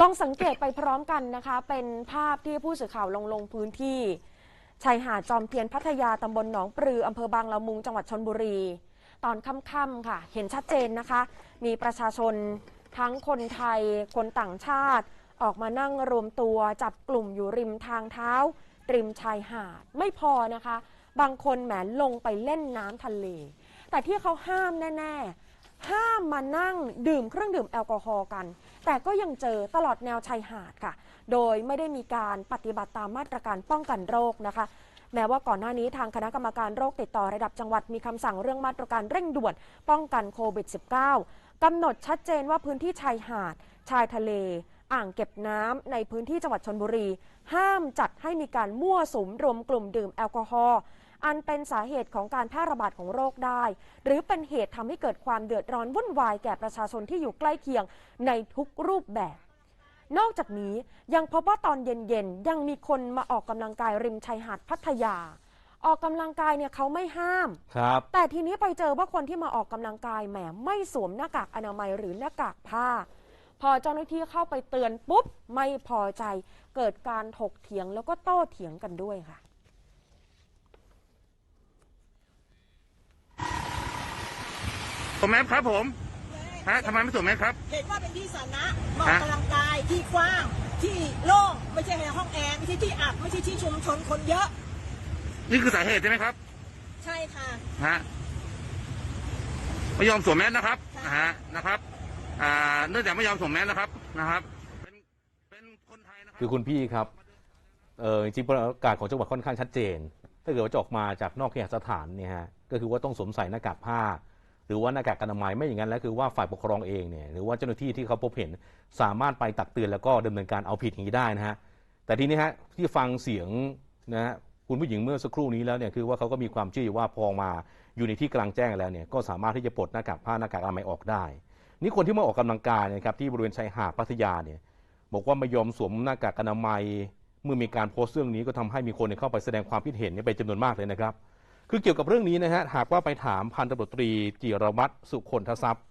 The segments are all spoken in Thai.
ลองสังเกตไปพร้อมกันนะคะ เป็นภาพที่ผู้สื่อข่าวลงลงพื้นที่ชายหาดจอมเทียนพัทยาตำบลหนองปลืออำเภอบางละมุงจังหวัดชนบุรี ตอนค่ำๆค่ะ เห็นชัดเจนนะคะ มีประชาชนทั้งคนไทย คนต่างชาติ ออกมานั่งรวมตัวจับกลุ่มอยู่ริมทางเท้า ริมชายหาดไม่พอนะคะ บางคนแหมลงไปเล่นน้ำทะเล แต่ที่เขาห้ามแน่ ๆ ห้ามมานั่งดื่มเครื่องดื่มแอลกอฮอล์กัน แต่ก็ยังเจอตลอดแนวชายหาดค่ะ โดยไม่ได้มีการปฏิบัติตามมาตรการป้องกันโรคนะคะ แม้ว่าก่อนหน้านี้ทางคณะกรรมการโรคติดต่อระดับจังหวัดมีคำสั่งเรื่องมาตรการเร่งด่วน ป้องกันโควิด -19 กำหนดชัดเจนว่าพื้นที่ชายหาด ชายทะเล อ่างเก็บน้ำในพื้นที่จังหวัดชนบุรี ห้ามจัดให้มีการมั่วสุมรวมกลุ่มดื่มแอลกอฮอล์ อันเป็นสาเหตุของการแพร่ระบาดของโรคได้ หรือเป็นเหตุทำให้เกิดความเดือดร้อนวุ่นวายแก่ประชาชนที่อยู่ใกล้เคียงในทุกรูปแบบ นอกจากนี้ยังพบว่าตอนเย็นๆยังมีคนมาออกกำลังกายริมชายหาดพัทยา ออกกำลังกายเนี่ยเขาไม่ห้ามครับแต่ทีนี้ไปเจอว่าคนที่มาออกกำลังกายแหมไม่สวมหน้ากากอนามัยหรือหน้ากากผ้าพอเจ้าหน้าที่เข้าไปเตือนปุ๊บ ไม่พอใจเกิดการถกเถียงแล้วก็โต้เถียงกันด้วยค่ะ วมแมสครับผมฮะทำไมไม่สวมแมสครับ เห็นว่าเป็นที่สาธารณะมาออกกำลังกายที่กว้าง ที่โล่งไม่ใช่ในห้องแอร์ไม่ใช่ที่อับไม่ใช่ที่ชุมชนคนเยอะ นี่คือสาเหตุใช่ไหมครับใช่ค่ะ ฮะไม่ยอมสวมแมสนะครับค่ะฮะนะครับ อ่าเนื่องจากไม่ยอมสวมแมสนะครับนะครับ เป็นเป็นคนไทยนะครัคือคุณพี่ครับเออจริงๆประกาศของจังหวัดค่อนข้างชัดเจน ถ้าเกิดว่าจะออกมาจากนอกเคหสถานเนี่ยฮะก็คือว่าต้องสวมใส่หน้ากากผ้า หรือว่าหน้ากากอนามัยไม่อย่างนั้นแล้วคือว่าฝ่ายปกครองเองเนี่ยหรือว่าเจ้าหน้าที่ที่เขาพบเห็น สามารถไปตักเตือนแล้วก็ดำเนินการเอาผิดอย่างนี้ได้นะฮะแต่ทีนี้ฮะที่ฟังเสียงนะฮะคุณผู้หญิงเมื่อสักครู่นี้แล้วเนี่ยคือว่าเขาก็มีความเชื่อว่าพอมาอยู่ในที่กลางแจ้งแล้วเนี่ยก็สามารถที่จะปลดหน้ากากผ้าหน้ากากอนามัยออกได้ นี่คนที่มาออกกำลังกายนยครับที่บริเวณชายหาดพัทยาเนี่ยบอกว่าไม่ยอมสวมหน้ากากอนามัย เมื่อมีการโพสต์เรื่องนี้ก็ทำให้มีคนเนี่ยเข้าไปแสดงความคิดเห็นเนี่ยเป็นจำนวนมากเลยนะครับ คือเกี่ยวกับเรื่องนี้นะฮะหากว่าไปถามพันตำรวจตรีจิรวัตรสุคนทรัพย์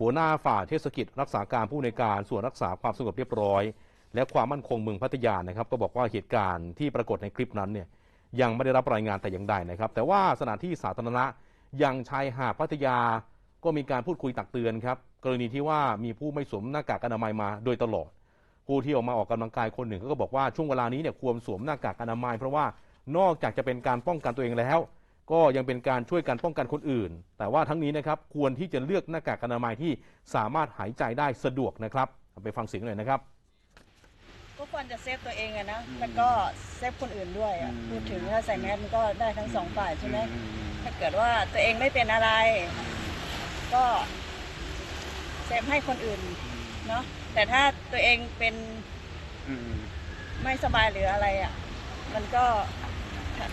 หัวหน้าฝ่ายเทศกิจรักษาการผู้ในการส่วนรักษาความสงบเรียบร้อย และความมั่นคงเมืองพัทยานะครับ ก็บอกว่าเหตุการณ์ที่ปรากฏในคลิปนั้นเนี่ยยังไม่ได้รับรายงานแต่อย่างใดนะครับ แต่ว่าสถานที่สาธารณะย่างชายหาดพัทยาก็มีการพูดคุยตักเตือนครับกรณีที่ว่ามีผู้ไม่สวมหน้ากากอนามัยมาโดยตลอด ผู้ที่ออกมาออกกำลังกายคนหนึ่งเขาก็บอกว่าช่วงเวลานี้เนี่ยควรสวมหน้ากากอนามัย เพราะว่านอกจากจะเป็นการป้องกันตัวเองแล้ว ก็ยังเป็นการช่วยกันป้องกันคนอื่น แต่ว่าทั้งนี้นะครับควรที่จะเลือกหน้ากากอนามัยที่สามารถหายใจได้สะดวกนะครับไปฟังเสียงหน่อยนะครับ ก็ควรจะเซฟตัวเองอะนะแล้วก็เซฟคนอื่นด้วยอะพูดถึงถ้าใส่แมสมันก็ได้ทั้งสองฝ่ายใช่ไหมถ้าเกิดว่าตัวเองไม่เป็นอะไร ก็เซฟให้คนอื่นเนาะแต่ถ้าตัวเองเป็นไม่สบายหรืออะไรอะมันก็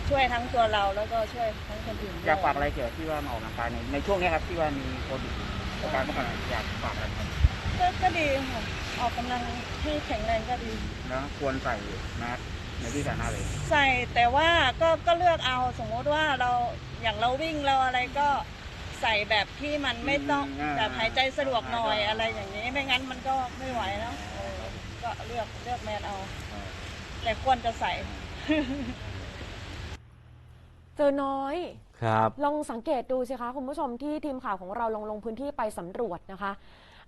ช่วยทั้งตัวเราแล้วก็ช่วยทั้งคนอื่นด้วยอยากฝากอะไรเกี่ยวกับที่ว่ามาออกกำลังกายในในช่วงเนี้ยครับที่ว่ามีโควิดการป้องกันอยากฝากอะไรครับก็ก็ดีค่ะออกกำลังให้แข็งแรงก็ดี แล้วควรใส่แมสในที่สาธารณะเลยใส่แต่ว่าก็ก็เลือกเอาสมมติว่าเราอย่างเราวิ่งเราอะไรก็ใส่แบบที่มันไม่ต้องอืมแบบหายใจสะดวกหน่อยอ่าอะไรอย่างนี้ ไม่งั้นมันก็ไม่ไหวแล้วเออก็เลือกเลือกแมนเอา แต่ควรจะใส่ เจอน้อย ครับ ลองสังเกตดูสิคะคุณผู้ชมที่ทีมข่าวของเราลงลงพื้นที่ไปสำรวจนะคะ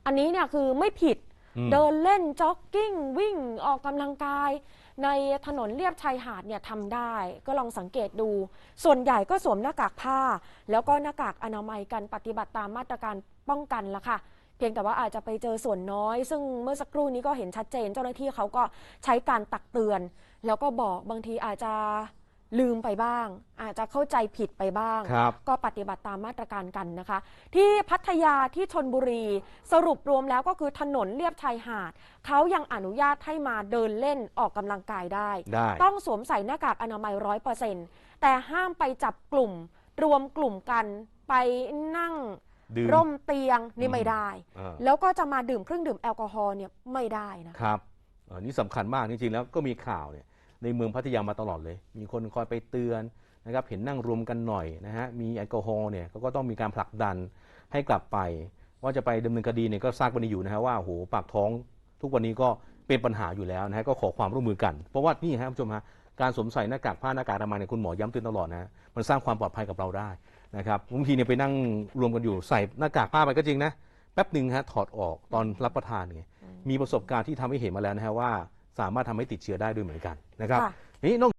อันนี้เนี่ยคือไม่ผิดอืม เดินเล่นจ็อกกิ้ง วิ่งออกกำลังกาย ในถนนเลียบชายหาดเนี่ยทำได้ ก็ลองสังเกตดู ส่วนใหญ่ก็สวมหน้ากากผ้า แล้วก็หน้ากากอนามัยกันปฏิบัติตามมาตรการป้องกันละค่ะ เพียงแต่ว่าอาจจะไปเจอส่วนน้อย ซึ่งเมื่อสักครู่นี้ก็เห็นชัดเจน เจ้าหน้าที่เขาก็ใช้การตักเตือน แล้วก็บอกบางทีอาจจะ ลืมไปบ้าง อาจจะเข้าใจผิดไปบ้าง ครับ ก็ปฏิบัติตามมาตรการกันนะคะ ที่พัทยาที่ชนบุรีสรุปรวมแล้วก็คือถนนเลียบชายหาดเขายังอนุญาตให้มาเดินเล่นออกกำลังกายได้ ได้ ต้องสวมใส่หน้ากากอนามัยร้อยเปอร์เซ็นต์แต่ห้ามไปจับกลุ่ม รวมกลุ่มกันไปนั่ง ดื่ม ร่มเตียงนี่อืม ไม่ได้อ่าแล้วก็จะมาดื่มเครื่องดื่มแอลกอฮอล์เนี่ยไม่ได้นะ ครับเอ่อนี่สำคัญมากจริงๆแล้วก็มีข่าวเนี่ย ในเมืองพัทยามาตลอดเลย มีคนคอยไปเตือนนะครับเห็นนั่งรวมกันหน่อยนะฮะมีแอลกอฮอล์เนี่ยเขาก็ต้องมีการผลักดันให้กลับไป ว่าจะไปดำเนินคดีเนี่ยก็ทราบกันดีอยู่นะฮะว่าโอ้โหปากท้องทุกวันนี้ก็เป็นปัญหาอยู่แล้วนะฮะก็ขอความร่วมมือกัน เพราะว่านี่ฮะคุณผู้ชมฮะการสวมใส่หน้ากากผ้าหน้ากากอนามัยเนี่ยคุณหมอย้ำเตือนตลอดนะมันสร้างความปลอดภัยกับเราได้นะครับบางทีเนี่ยไปนั่งรวมกันอยู่ใส่หน้ากากผ้าไปก็จริงนะแป๊บหนึ่งฮะถอดออกตอนรับประทานเนี่ยมีประสบการณ์ที่ทำให้เห็นมาแล้วนะฮะว่า สามารถทำให้ติดเชื้อได้ด้วยเหมือนกันนะครับค่ะนี่นอก